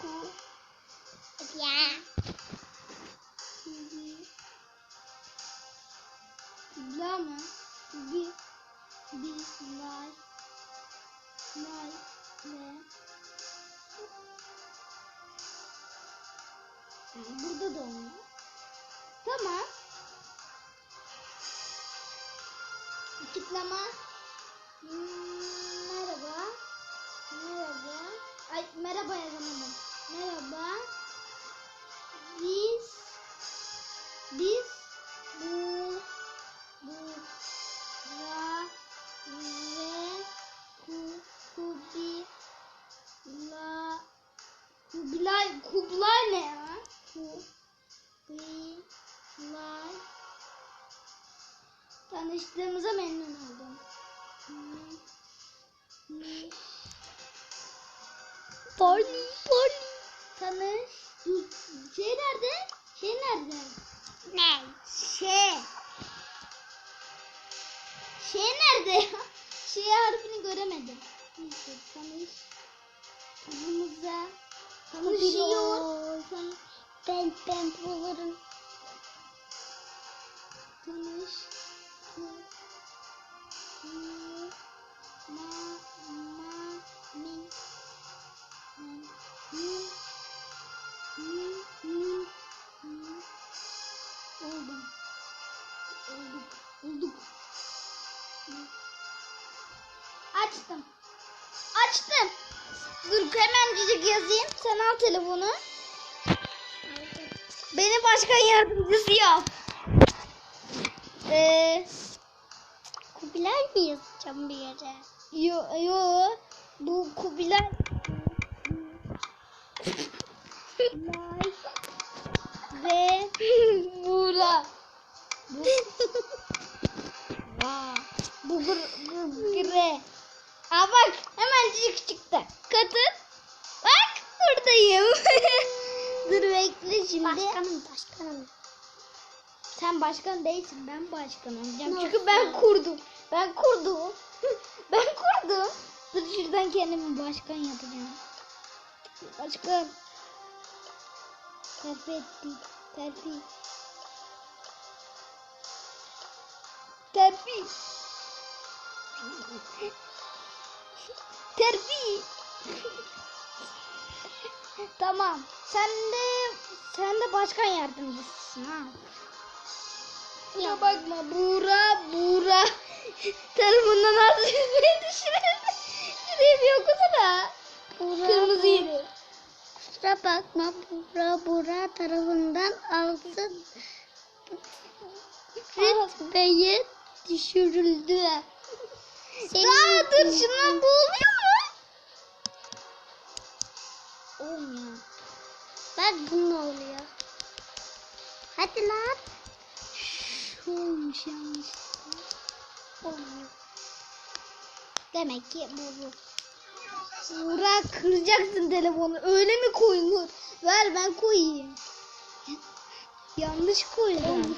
Ku. Ya. La mı? Bi. Bi. Lay. Lay. Yani burada da olmuyor. Tamam. Tıklama. Hmm, merhaba. Merhaba. Ay merhaba yazamadım. Merhaba. Biz biz Harfini göremedim. Neyse tanış. Tanımıza. Tanışıyor. Tan Ben, ben bulurum. Açtım. Açtım. Dur hemen cicik yazayım. Sen al telefonu. Beni başkan yardımcısı yap. Ee, Kubilay mı yazacağım bir yere? yo, yo. Bu Kubilay. Kubilay. Ve Buğra. Bu. Aa, bu gır, gır, gire. Aa bak hemen cicik çıktı. Katıl. Bak buradayım. Dur bekle şimdi. Başkanım, başkanım. Sen başkan değilsin. Ben başkan olacağım. Nasıl? Çünkü ben kurdum. Ben kurdum. ben kurdum. Dur şuradan kendimi başkan yapacağım. Başkan. Terfi. Terfi. Terfi. Terfi. tamam. Sen de sen de başkan yardımcısın ha. Kusura bakma Buğra Buğra Telefondan az yüzmeyi düşürüyorum. Şuraya bir okusana. Buğra, Kırmızı yeri. Kusura bakma Buğra Buğra tarafından altın Rit Bey'e düşürüldü. Aa dur şundan bu olmuyor mu? Olmuyor. Bak bu ne oluyor? Hadi lan. Şu olmuş yanlış. Olmuyor. Demek ki bu bu. Buğra kıracaksın telefonu. Öyle mi koyulur? Ver ben koyayım. Yanlış koydum.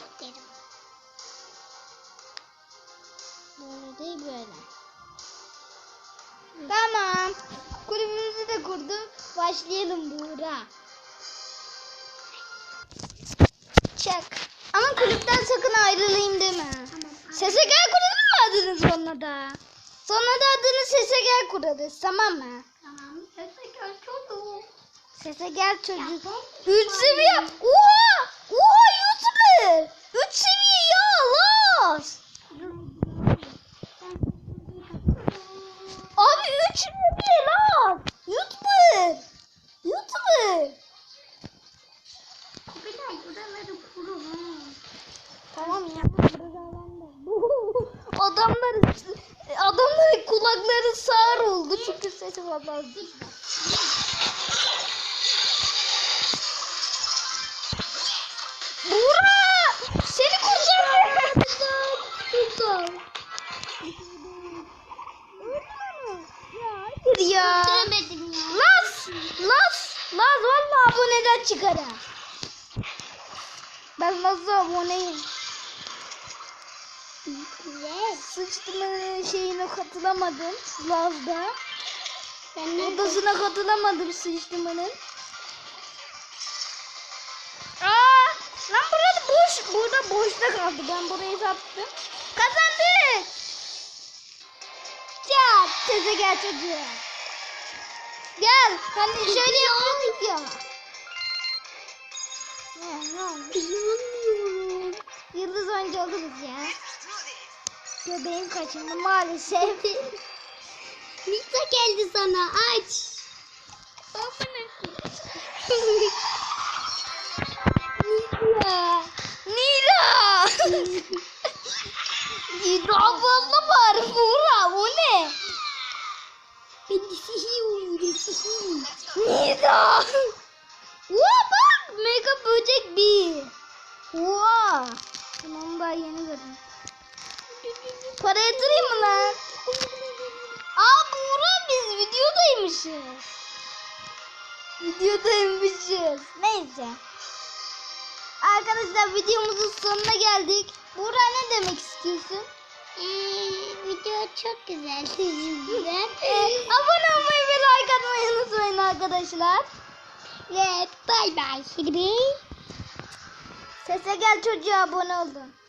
Başlayalım Buğra. Çak. Ama kulüpten sakın ayrılayım deme. Sese gel kuralım mı adını sonra da? Sonra da adını sese gel kurarız tamam mı? Tamam. Sese gel çocuğum. Sese gel çocuk. Üç seviye. Oha! Oha YouTuber. Üç seviye çünkü sesi fazla. Buğra! Seni kurtarıyorum. Kurtar. Hayır ya. Göremedim ya. Las! Las! Las valla aboneden çıkarım. Ben nasıl aboneyim? Güzel. Sıçtımın şeyine katılamadım. Laz'da. Ben Odasına katılamadım sıçtımının. Aa, lan burada boş, burada boşta kaldı. Ben burayı sattım. Kazandı. Ya teze gel çocuğa. Gel. Hani şöyle yapıyorduk ya. Yıldız oyuncu oluruz ya. Göbeğim kaçırdı maalesef. Nisa geldi sana aç. Nila. Nila. Nila abla var. Buğra o ne? Ben de sihir. Nila. Oha bak. Mega böcek bir. Oha. Tamam daha yeni gördüm. Para yatırayım mı lan? Aa Buğra biz videodaymışız. Videodaymışız. Neyse. Arkadaşlar videomuzun sonuna geldik. Buğra ne demek istiyorsun? Ee, video çok güzel. Ee, abone olmayı ve like atmayı unutmayın arkadaşlar. Ve bay bay. Sese gel çocuğa abone olun.